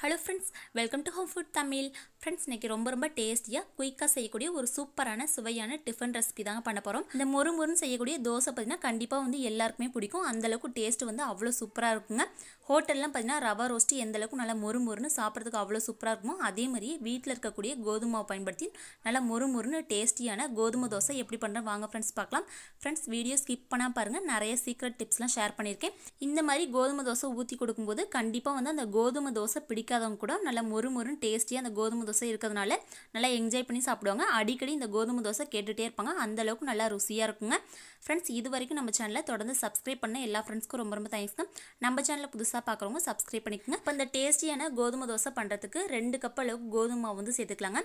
Hello friends welcome to home food Tamil friends இன்னைக்கு ரொம்ப ரொம்ப டேஸ்டியாக குயிக்காக செய்யக்கூடிய ஒரு சூப்பரான சுவையான டிஃபன் ரெசிபி தாங்க பண்ண போகிறோம் இந்த மொறு மொறுன்னு செய்யக்கூடிய தோசை பார்த்தீங்கன்னா கண்டிப்பாக வந்து எல்லாருக்குமே பிடிக்கும். அந்தளவுக்கு டேஸ்ட் வந்து அவ்வளோ சூப்பராக இருக்குங்க. ஹோட்டல்லாம் பார்த்தீங்கன்னா ரவா ரோஸ்ட்டு எந்த அளவுக்கு நல்லா மொறு மொறுன்னு சாப்பிட்றதுக்கு அவ்வளோ சூப்பராக இருக்குமோ அதே மாதிரி வீட்டில் இருக்கக்கூடிய கோதுமை பயன்படுத்தி நல்லா மொறு மொறுன்னு டேஸ்டியான கோதுமை தோசை எப்படி பண்ணுறேன் வாங்க ஃப்ரெண்ட்ஸ் பார்க்கலாம் ஃப்ரெண்ட்ஸ் வீடியோ ஸ்கிப் பண்ணால் பாருங்கள் நிறைய சீக்ரெட் டிப்ஸ்லாம் ஷேர் பண்ணியிருக்கேன். இந்த மாதிரி கோதுமை தோசை ஊற்றி கொடுக்கும்போது கண்டிப்பாக வந்து அந்த கோதுமை தோசை பிடிக்கும். பிடிக்காதவங்க கூட நல்லா மொறு மொறுன்னு டேஸ்டியாக அந்த கோதுமை தோசை இருக்கிறதுனால நல்லா என்ஜாய் பண்ணி சாப்பிடுவாங்க. அடிக்கடி இந்த கோதுமை தோசை கேட்டுகிட்டே இருப்பாங்க. அந்த அளவுக்கு நல்லா ருசியாக இருக்குங்க. ஃப்ரெண்ட்ஸ் இது வரைக்கும் நம்ம சேனலை தொடர்ந்து சப்ஸ்கிரைப் பண்ண எல்லா ஃப்ரெண்ட்ஸ்க்கும் ரொம்ப ரொம்ப தேங்க்ஸ் தான் நம்ம சேனலில் புதுசாக பார்க்குறவங்க சப்ஸ்கிரைப் பண்ணிக்கோங்க. இப்போ இந்த டேஸ்டியான கோதுமை தோசை பண்ணுறதுக்கு ரெண்டு கப் அளவுக்கு கோதுமை மாவு வந்து சேர்த்துக்கலாங்க.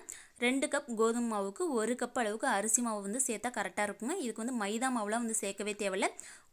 ரெண்டு கப் கோதுமை மாவுக்கு ஒரு கப் அளவுக்கு அரிசி மாவு வந்து சேர்த்தா கரெக்டாக இருக்குங்க. இதுக்கு வந்து மைதா மாவுலாம் வந்து சேர்க்கவே தேவையில்ல.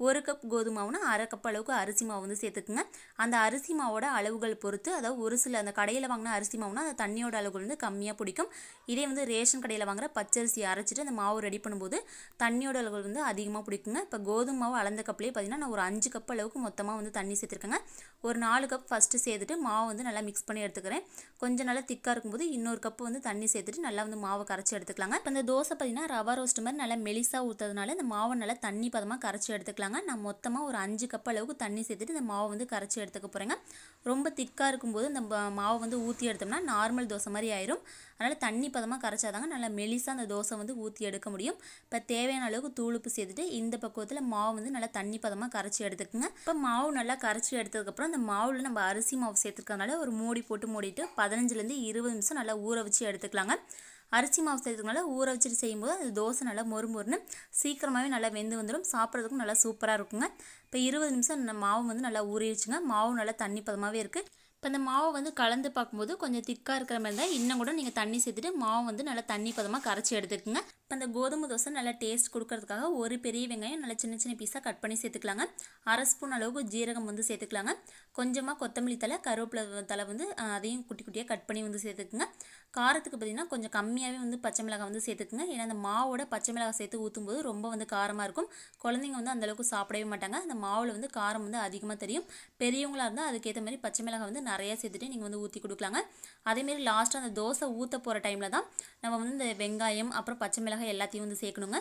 ஒரு கப் கோதுமை மாவுனா அரை கப் அளவுக்கு அரிசி மாவு வந்து சேர்த்துக்குங்க. அந்த அரிசி மாவோட அளவுகள் பொறுத்து அதாவது ஒரு சில அந்த கடையில் வாங்கின அரிசி மாவுனா அந்த தண்ணியோட அளவு வந்து கம்மியாக பிடிக்கும். இதே வந்து ரேஷன் கடையில் வாங்குற பச்சரிசி அரைச்சிட்டு அந்த மாவு ரெடி பண்ணும்போது தண்ணியோட அளவு வந்து அதிகமாக பிடிக்குங்க. இப்போ கோதுமை மாவு அளந்த கப்லேயே பார்த்தீங்கன்னா நான் ஒரு அஞ்சு கப் அளவுக்கு மொத்தமாக வந்து தண்ணி சேர்த்துருக்கேங்க. ஒரு நாலு கப் ஃபஸ்ட்டு சேர்த்துட்டு மாவு வந்து நல்லா மிக்ஸ் பண்ணி எடுத்துக்கிறேன். கொஞ்சம் நல்லா திக்காக இருக்கும்போது இன்னொரு கப்பு வந்து தண்ணி சேர்த்துட்டு நல்லா வந்து மாவை கரைச்சி எடுத்துக்கலாங்க. இப்போ இந்த தோசை பார்த்தீங்கன்னா ரவா ரோஸ்ட் மாதிரி நல்லா மெலிசாக ஊற்றுறதுனால இந்த மாவை நல்லா தண்ணி பதமாக கரைச்சி எடுத்துக்கலாங்க. நான் மொத்தமாக ஒரு அஞ்சு கப் அளவுக்கு தண்ணி சேர்த்துட்டு இந்த மாவை வந்து கரைச்சி எடுத்துக்க போகிறேங்க ரொம்ப திக்காக இருக்கும்போது இந்த மாவை வந்து ஊற்றி எடுத்தோம்னா நார்மல் தோசை மாதிரி ஆயிரும். அதனால் தண்ணி பதமாக கரைச்சாதாங்க நல்லா மெலிசாக அந்த தோசை வந்து ஊற்றி எடுக்க முடியும். இப்போ தேவையான அளவுக்கு தூளுப்பு சேர்த்துட்டு இந்த பக்குவத்தில் மாவு வந்து நல்லா தண்ணி பதமாக கரைச்சி எடுத்துக்குங்க. இப்போ மாவு நல்லா கரைச்சி எடுத்ததுக்கப்புறம் அந்த மாவில் நம்ம அரிசி மாவு சேர்த்துருக்கறனால ஒரு மூடி போட்டு மூடிட்டு பதினஞ்சுலேருந்து இருபது நிமிஷம் நல்லா ஊற வச்சு எடுத்துக்கலாங்க. அரிசி மாவு செய்யறதுனால ஊற வச்சுட்டு செய்யும்போது அந்த தோசை நல்லா மொறு மொறுன்னு சீக்கிரமாகவே நல்லா வெந்து வந்துடும் சாப்பிட்றதுக்கும் நல்லா சூப்பராக இருக்குங்க. இப்போ இருபது நிமிஷம் மாவு வந்து நல்லா ஊறிடுச்சுங்க. மாவு நல்லா தண்ணி பதமாகவே இருக்குது இப்போ இந்த மாவை வந்து கலந்து பார்க்கும்போது கொஞ்சம் திக்காக இருக்கிற மாதிரி இருந்தால் இன்னும் கூட நீங்கள் தண்ணி சேர்த்துட்டு மாவு வந்து நல்லா தண்ணி பதமாக கரைச்சி எடுத்துக்கோங்க. இப்போ இந்த கோதுமை தோசை நல்லா டேஸ்ட் கொடுக்கறதுக்காக ஒரு பெரிய வெங்காயம் நல்லா சின்ன சின்ன பீஸாக கட் பண்ணி சேர்த்துக்கலாங்க. அரை ஸ்பூன் அளவுக்கு ஜீரகம் வந்து சேர்த்துக்கலாங்க. கொஞ்சமாக கொத்தமல்லி தலை கருவேப்பிலை தலை வந்து அதையும் குட்டி குட்டியாக கட் பண்ணி வந்து சேர்த்துக்குங்க. காரத்துக்கு பார்த்திங்கன்னா கொஞ்சம் கம்மியாகவே வந்து பச்சை மிளகாய் வந்து சேர்த்துக்குங்க. ஏன்னா அந்த மாவோட பச்சை மிளகாய் சேர்த்து ஊற்றும்போது ரொம்ப வந்து காரமாக இருக்கும். குழந்தைங்க வந்து அந்தளவுக்கு சாப்பிடவே மாட்டாங்க. அந்த மாவில் வந்து காரம் வந்து அதிகமாக தெரியும். பெரியவங்களாக இருந்தால் அதுக்கேற்ற மாதிரி பச்சை மிளகாய் வந்து நிறையா சேர்த்துட்டு நீங்கள் வந்து ஊற்றி கொடுக்கலாங்க. அதேமாரி லாஸ்ட்டாக அந்த தோசை ஊற்ற போகிற டைமில் தான் நம்ம வந்து இந்த வெங்காயம் அப்புறம் பச்சை மிளகாய் எல்லாத்தையும் வந்து சேர்க்கணுங்க.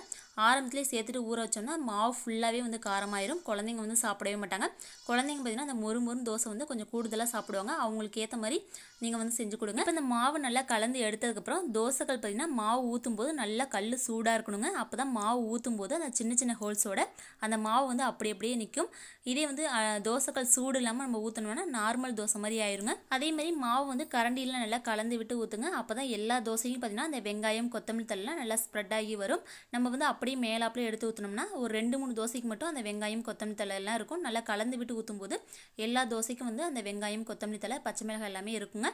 ஆரம்பத்துலேயே சேர்த்துட்டு ஊற வச்சோம்னா மாவு ஃபுல்லாகவே வந்து காரமாயிரும். குழந்தைங்க வந்து சாப்பிடவே மாட்டாங்க. குழந்தைங்க பார்த்திங்கன்னா அந்த மொறு மொறு தோசை வந்து கொஞ்சம் கூடுதலாக சாப்பிடுவாங்க. அவங்களுக்கு ஏற்ற மாதிரி நீங்கள் வந்து செஞ்சு கொடுங்க. இப்போ இந்த மாவு நல்லா கலந்து எடுத்ததுக்கப்புறம் தோசைகள் பார்த்திங்கன்னா மாவு ஊற்றும் போது நல்லா கல் சூடாக இருக்கணுங்க. அப்போ தான் மாவு ஊற்றும் போது அந்த சின்ன சின்ன ஹோல்ஸோட அந்த மாவு வந்து அப்படி அப்படியே நிற்கும் இதே வந்து தோசைகள் சூடு இல்லாமல் நம்ம ஊற்றணும்னா நார்மல் தோசை மாதிரி ஆயிருங்க. அதே மாதிரி மாவு வந்து கரண்டியில் நல்லா கலந்து விட்டு ஊற்றுங்க அப்போ தான் எல்லா தோசையும் பார்த்திங்கன்னா அந்த வெங்காயம் கொத்தமல்லி தள்ளலாம் நல்லா ஸ்ப்ரெட் ஆகி வரும். நம்ம வந்து அப்படியே மேலாப்பில் எடுத்து ஊற்றினோம்னா ஒரு ரெண்டு மூணு தோசைக்கு மட்டும் அந்த வெங்காயம் கொத்தமல்லி தலை எல்லாம் இருக்கும். நல்லா கலந்து விட்டு ஊற்றும் போது எல்லா தோசைக்கும் வந்து அந்த வெங்காயம் கொத்தமல்லி தலை பச்சை மிளகாய் எல்லாமே இருக்குங்க.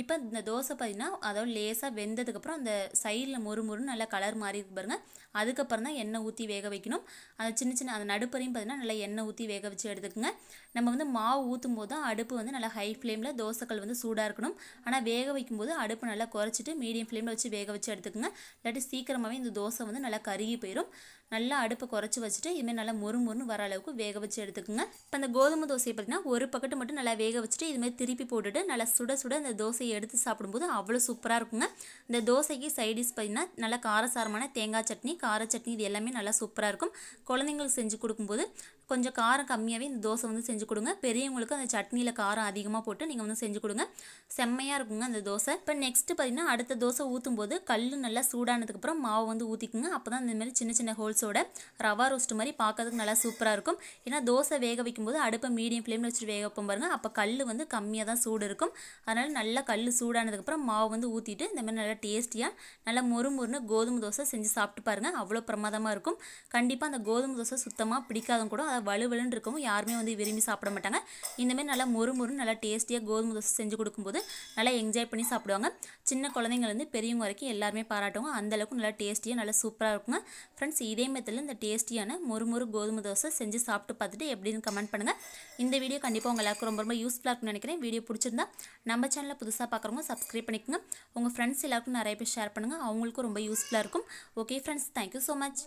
இப்போ இந்த தோசை பார்த்தீங்கன்னா அதோட லேசாக வெந்ததுக்கப்புறம் அந்த சைடில் மொறு மொறுன்னு நல்லா கலர் மாறி இருக்கு பாருங்க. அதுக்கப்புறம் தான் எண்ணெய் ஊற்றி வேக வைக்கணும். அந்த சின்ன சின்ன அந்த நடுப்பறையும் பார்த்திங்கன்னா நல்லா எண்ணெய் ஊற்றி வேக வச்சு எடுத்துக்கோங்க. நம்ம வந்து மாவு ஊற்றும் போது தான் அடுப்பு வந்து நல்லா ஹை ஃப்ளேமில் தோசைக்கல் வந்து சூடாக இருக்கணும். ஆனால் வேக வைக்கும்போது அடுப்பு நல்லா குறைச்சிட்டு மீடியம் ஃப்ளேமில் வச்சு வேக வச்சு எடுத்துக்கோங்க. இல்லாட்டி சீக்கிரமாகவே இந்த தோசை வந்து நல்லா கருகி போயிடும் நல்லா அடுப்பை குறைச்சி வச்சுட்டு இதுமாதிரி நல்லா மொறு மொறுன்னு வர அளவுக்கு வேக வச்சு எடுத்துக்கோங்க. இப்போ அந்த கோதுமை தோசையை பார்த்திங்கன்னா ஒரு பக்கத்து மட்டும் நல்லா வேக வச்சுட்டு இதுமாதிரி திருப்பி போட்டுட்டு நல்லா சுட சுட அந்த தோசையை எடுத்து சாப்பிடும்போது அவ்வளோ சூப்பராக இருக்குங்க. இந்த தோசைக்கு சைடிஷ் பார்த்தீங்கன்னா நல்லா காரசாரமான தேங்காய் சட்னி கார சட்னி இது எல்லாமே நல்லா சூப்பராக இருக்கும். குழந்தைங்களுக்கு செஞ்சு கொடுக்கும்போது கொஞ்சம் காரம் கம்மியாகவே இந்த தோசை வந்து செஞ்சு கொடுங்க. பெரியவங்களுக்கு அந்த சட்னியில் காரம் அதிகமாக போட்டு நீங்கள் வந்து செஞ்சு கொடுங்க. செம்மையாக இருக்குங்க அந்த தோசை. இப்போ நெக்ஸ்ட்டு பார்த்தீங்கன்னா அடுத்த தோசை ஊற்றும் போது கல் நல்லா சூடானதுக்கப்புறம் மாவு வந்து ஊற்றிக்குங்க அப்போ தான் இந்தமாதிரி சின்ன சின்ன ஹோல்ஸோட ரவா ரோஸ்ட் மாதிரி பார்க்கறதுக்கு நல்லா சூப்பராக இருக்கும். ஏன்னா தோசை வேக வைக்கும்போது அடுப்பை மீடியம் ஃப்ளேமில் வச்சுட்டு வேக வைப்போம் பாருங்கள் அப்போ கல் வந்து கம்மியாக தான் சூடு இருக்கும். அதனால் நல்லா கல் சூடானதுக்கப்புறம் மாவு வந்து ஊற்றிட்டு இந்த மாதிரி நல்லா டேஸ்டியாக நல்லா மொறு மொறுன்னு கோதுமை தோசை செஞ்சு சாப்பிட்டு பாருங்கள் அவ்வளோ பிரமாதமாக இருக்கும். கண்டிப்பாக அந்த கோதுமை தோசை சுத்தமாக பிடிக்காதும் கூட அதை வலுவலுன்னு இருக்கவும் யாருமே வந்து விரும்பி சாப்பிட மாட்டாங்க. இந்தமாரி நல்லா மொறு மொறுன்னு நல்லா டேஸ்டியாக கோதுமை தோசை செஞ்சு கொடுக்கும்போது நல்லா என்ஜாய் பண்ணி சாப்பிடுவாங்க. சின்ன குழந்தைங்கலேருந்து பெரியவங்க வரைக்கும் எல்லாருமே பாராட்டுவாங்க. அந்தளவுக்கு நல்லா டேஸ்டியாக நல்லா சூப்பராக இருக்குங்க. ஃப்ரெண்ட்ஸ் இதே மெத்தடில் இந்த டேஸ்டியான மொறு மொறு கோதுமை தோசை செஞ்சு சாப்பிட்டு பார்த்துட்டு எப்படின்னு கமெண்ட் பண்ணுங்கள் இந்த வீடியோ கண்டிப்பாக உங்கள் எல்லாருக்கும் ரொம்ப ரொம்ப யூஸ்ஃபுல்லாக இருக்கும்னு நினைக்கிறேன். வீடியோ பிடிச்சிருந்தா நம்ம சேனலில் புதுசாக பார்க்குறவங்க சப்ஸ்கிரைப் பண்ணிக்கோங்க. உங்கள் ஃப்ரெண்ட்ஸ் எல்லாருக்கும் நிறைய பேர் ஷேர் பண்ணுங்கள் அவங்களுக்கும் ரொம்ப யூஸ்ஃபுல்லாக இருக்கும். Okay friends thank you so much